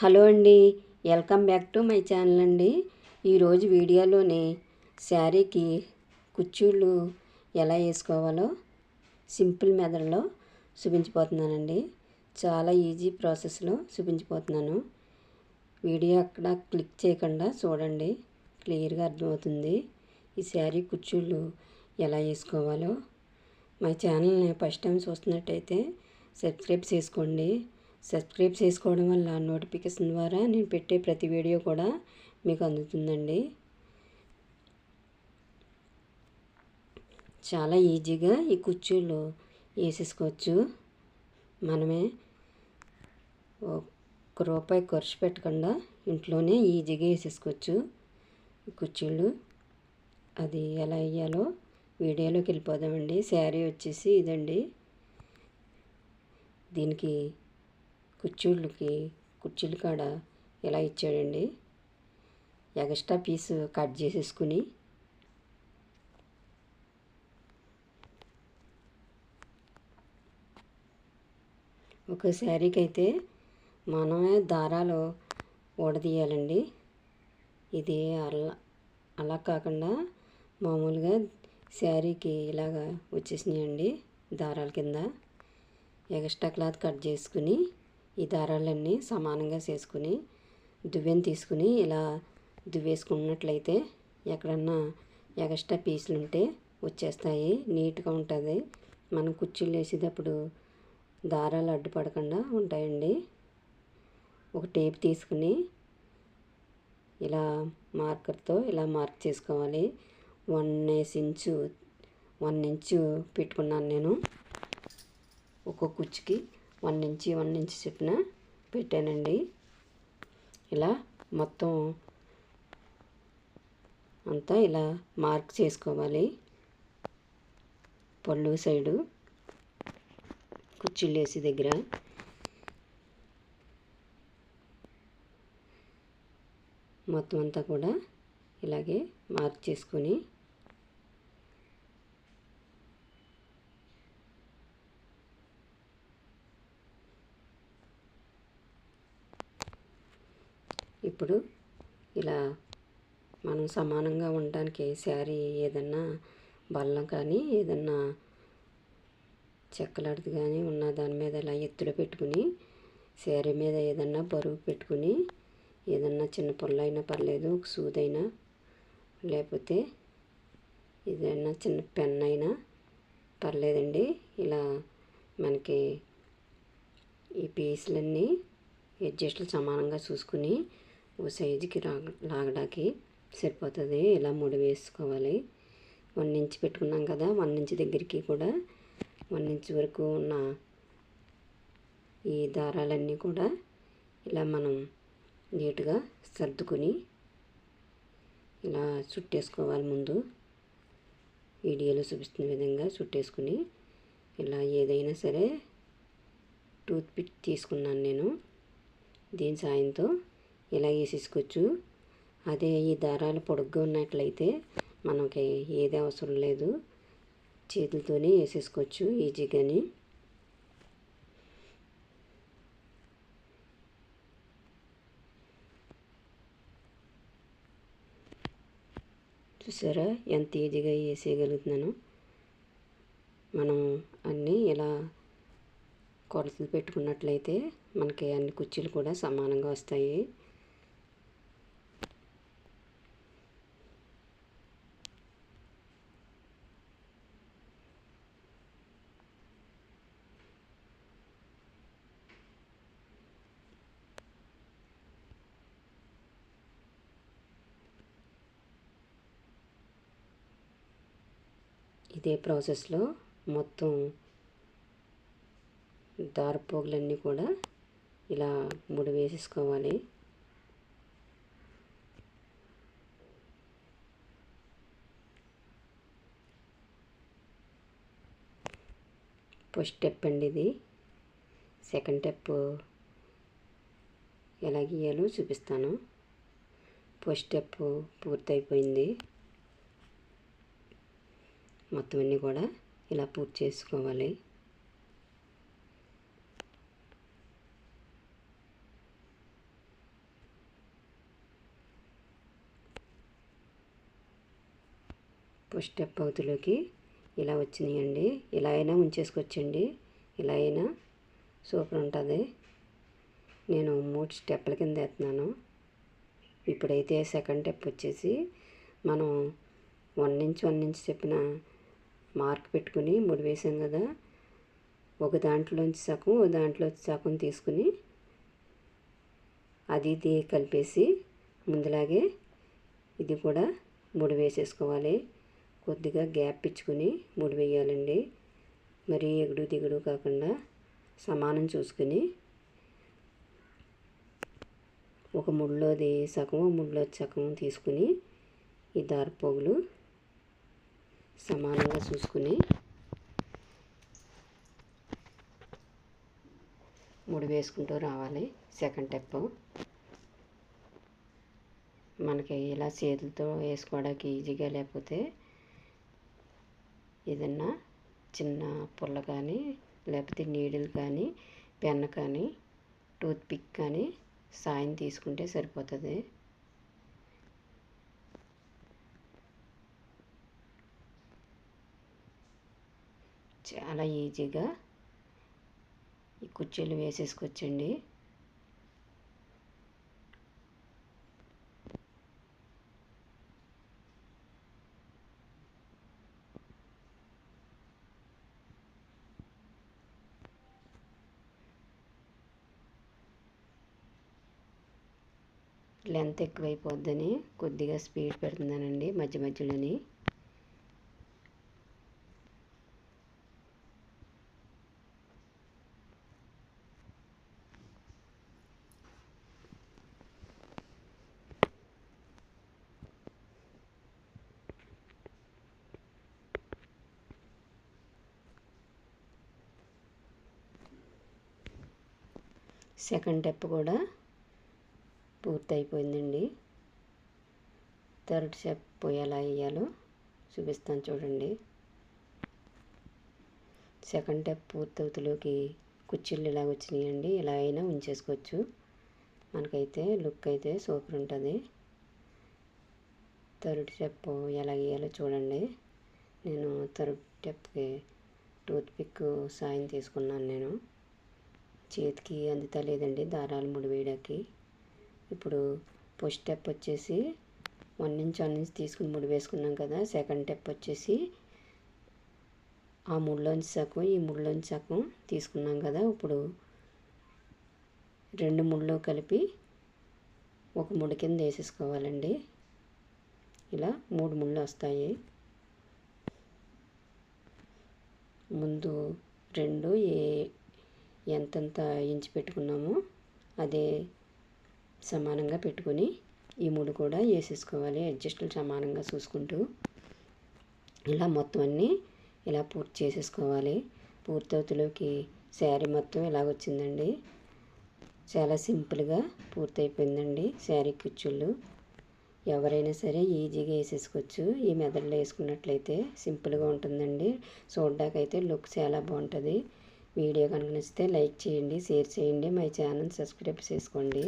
Hello అండి welcome back to my channel అండి. ఈరోజు వీడియోలోని శారీకి కుచ్చుళ్ళు ఎలా వేసుకోవాలో సింపుల్ మెథడ్లో చూపించిపోతున్నానండి చాలా ఈజీ ప్రాసెస్లో చూపించిపోతున్నాను వీడియో అక్కడ క్లిక్ చేయకుండా చూడండి క్లియర్గా అర్థమవుతుంది. ఈ శారీ కుచ్చుళ్ళు ఎలా వేసుకోవాలో. మా ఛానల్ని ఫస్ట్ టైం చూస్తున్నట్టయితే సబ్స్క్రైబ్ చేసుకోండి. సబ్స్క్రైబ్ చేసుకోవడం వల్ల నోటిఫికేషన్ ద్వారా నేను పెట్టే ప్రతి వీడియో కూడా మీకు అందుతుందండి. చాలా ఈజీగా ఈ కుర్చీలు వేసేసుకోవచ్చు. మనమే ఒక్క రూపాయి ఖర్చు పెట్టకుండా ఇంట్లోనే ఈజీగా వేసేసుకోవచ్చు. కుర్చీలు అది ఎలా వేయాలో వీడియోలోకి వెళ్ళిపోదామండి. శారీ వచ్చేసి ఇదండి. దీనికి కుర్చీళ్ళకి కుర్చీల కాడ ఇలా ఇచ్చాడండి? ఎక్స్ట్రా పీస్ కట్ చేసేసుకుని. ఒక శారీకి అయితే మనమే దారాలు ఊడదీయాలండి. ఇది అలా అలా కాకుండా మామూలుగా శారీకి ఇలాగా వచ్చేసినాయండి దారాల కింద. ఎక్స్ట్రా క్లాత్ కట్ చేసుకుని ఈ దారాలన్నీ సమానంగా చేసుకుని దువ్వెని తీసుకుని ఇలా దువ్వేసుకున్నట్లయితే ఎక్కడన్నా ఎగస్ట్రా పీసులు ఉంటే వచ్చేస్తాయి. నీట్గా ఉంటుంది. మనం కుర్చీలు వేసేటప్పుడు దారాలు అడ్డుపడకుండా ఉంటాయండి. ఒక టేప్ తీసుకుని ఇలా మార్కర్తో ఇలా మార్క్ చేసుకోవాలి. వన్ ఇంచు వన్ ఇంచు పెట్టుకున్నాను నేను ఒక్కొక్క కుచ్చుకి వన్ ఇంచి వన్ ఇంచ్ చెప్పిన పెట్టానండి. ఇలా మొత్తం అంతా ఇలా మార్క్ చేసుకోవాలి. పళ్ళు సైడు కుర్చీలు వేసి దగ్గర. మొత్తం అంతా కూడా ఇలాగే మార్క్ చేసుకొని ఇప్పుడు ఇలా మనం సమానంగా ఉండడానికి శారీ ఏదన్నా బల్లం కానీ ఏదన్నా చెక్కలాడిది కానీ ఉన్న దాని మీద ఇలా ఎత్తులో పెట్టుకుని శారీ మీద ఏదన్నా బరువు పెట్టుకుని ఏదన్నా చిన్న పొల్లైనా పర్లేదు ఒక సూదైనా లేకపోతే ఏదైనా చిన్న పెన్ అయినా పర్లేదండి. ఇలా మనకి ఈ పీసులన్నీ అడ్జస్ట్లు సమానంగా చూసుకుని ఓ సైజుకి రా లాగడానికి సరిపోతుంది. ఇలా ముడి వేసుకోవాలి. వన్ ఇంచ్ పెట్టుకున్నాం కదా వన్ ఇంచ్ దగ్గరికి కూడా వన్ ఇంచ్ వరకు ఉన్న ఈ దారాలన్నీ కూడా ఇలా మనం నీట్గా సర్దుకుని ఇలా చుట్టేసుకోవాలి ముందు. వీడియోలో చూపిస్తున్న విధంగా చుట్టేసుకుని ఇలా ఏదైనా సరే టూత్ పిక్ తీసుకున్నాను నేను. దీని సాయంతో ఇలా వేసేసుకోవచ్చు. అదే ఈ దారాలు పొడుగ్గా ఉన్నట్లయితే మనకి ఏది అవసరం లేదు. చేతులతోనే వేసేసుకోవచ్చు ఈజీగాని. చూసారా? ఎంత ఈజీగా వేసేయగలుగుతున్నాను. మనం అన్నీ ఇలా కొలతలు పెట్టుకున్నట్లయితే మనకి అన్ని కుర్చీలు కూడా సమానంగా వస్తాయి. ఇదే ప్రాసెస్లో మొత్తం దారపోగులన్నీ కూడా ఇలా ముడి వేసేసుకోవాలి. ఫస్ట్ స్టెప్ అండి ఇది. సెకండ్ స్టెప్ ఎలా గీయాలో చూపిస్తాను. ఫస్ట్ స్టెప్ పూర్తయిపోయింది. మొత్తం అన్నీ కూడా ఇలా పూర్తి చేసుకోవాలి. ఫస్ట్ స్టెప్ అవుతులోకి ఇలా వచ్చినాయండి. ఇలా అయినా ఉంచేసుకొచ్చండి ఇలా అయినా సూపర్ ఉంటుంది. నేను మూడు స్టెప్ల కింద వేస్తున్నాను. ఇప్పుడైతే సెకండ్ స్టెప్ వచ్చేసి మనం వన్ ఇంచ్ వన్ ఇంచ్ చెప్పిన మార్క్ పెట్టుకుని ముడి వేసాం కదా. ఒక దాంట్లోంచి సగం ఒక దాంట్లో సగం తీసుకుని అది ఇది కలిపేసి ముందులాగే ఇది కూడా ముడి వేసేసుకోవాలి. కొద్దిగా గ్యాప్ ఇచ్చుకుని ముడి వేయాలండి. మరి ఎగుడు దిగుడు కాకుండా సమానం చూసుకుని ఒక ముళ్ళోది సగం ముళ్ళో సగం తీసుకుని ఈ దారపోగులు సమానంగా చూసుకుని ముడి వేసుకుంటూ రావాలి. సెకండ్ టెప్ మనకి ఇలా చేతులతో వేసుకోవడానికి ఈజీగా లేకపోతే ఏదన్నా చిన్న పుల్ల కానీ లేకపోతే నీడిల్ కానీ పెన్ కానీ టూత్ పిక్ కానీ సాయం తీసుకుంటే సరిపోతుంది. చాలా ఈజీగా ఈ కుర్చీలు వేసేసుకోవచ్చండి లెంత్ ఎక్కువైపోద్దని కొద్దిగా స్పీడ్ పెడుతున్నానండి మధ్య మధ్యలోని. సెకండ్ స్టెప్ కూడా పూర్తయిపోయిందండి. థర్డ్ స్టెప్ ఎలా వేయాలో చూపిస్తాను చూడండి. సెకండ్ స్టెప్ పూర్తవుతులోకి కుర్చీలు ఇలా వచ్చినాయండి ఇలా అయినా ఉంచేసుకోవచ్చు. మనకైతే లుక్ అయితే సూపర్ ఉంటుంది. థర్డ్ స్టెప్ ఎలా వేయాలో చూడండి. నేను థర్డ్ స్టెప్కి టూత్ పిక్ సాయం తీసుకున్నాను నేను. చేతికి అందుతలేదండి దారాలు ముడి వేయడానికి ఇప్పుడు ఫస్ట్ స్టెప్ వచ్చేసి వన్ ఇంచ్ వన్ ఇంచ్ తీసుకుని ముడి వేసుకున్నాం కదా సెకండ్ స్టెప్ వచ్చేసి ఆ ముళ్ళొంచి సగం ఈ ముళ్ళొంచి సగం తీసుకున్నాం కదా ఇప్పుడు రెండు ముళ్ళు కలిపి ఒక ముడి కింద వేసేసుకోవాలండి. ఇలా మూడు ముళ్ళు వస్తాయి. ముందు రెండు ఏ ఎంతెంత ఇంచు పెట్టుకున్నామో అదే సమానంగా పెట్టుకొని ఈ మూడు కూడా వేసేసుకోవాలి. అడ్జస్టులు సమానంగా చూసుకుంటూ ఇలా మొత్తం అన్నీ ఇలా పూర్తి చేసేసుకోవాలి. పూర్తవుతులోకి శారీ మొత్తం ఇలా వచ్చిందండి చాలా సింపుల్గా పూర్తయిపోయిందండి శారీ కుచ్చుళ్ళు. ఎవరైనా సరే ఈజీగా వేసేసుకోవచ్చు. ఈ మెదడులో వేసుకున్నట్లయితే సింపుల్గా ఉంటుందండి. చూడ్డాకైతే లుక్ చాలా బాగుంటుంది. వీడియో కనుక నచ్చితే లైక్ చేయండి షేర్ చేయండి మై ఛానల్ సబ్స్క్రైబ్ చేసుకోండి.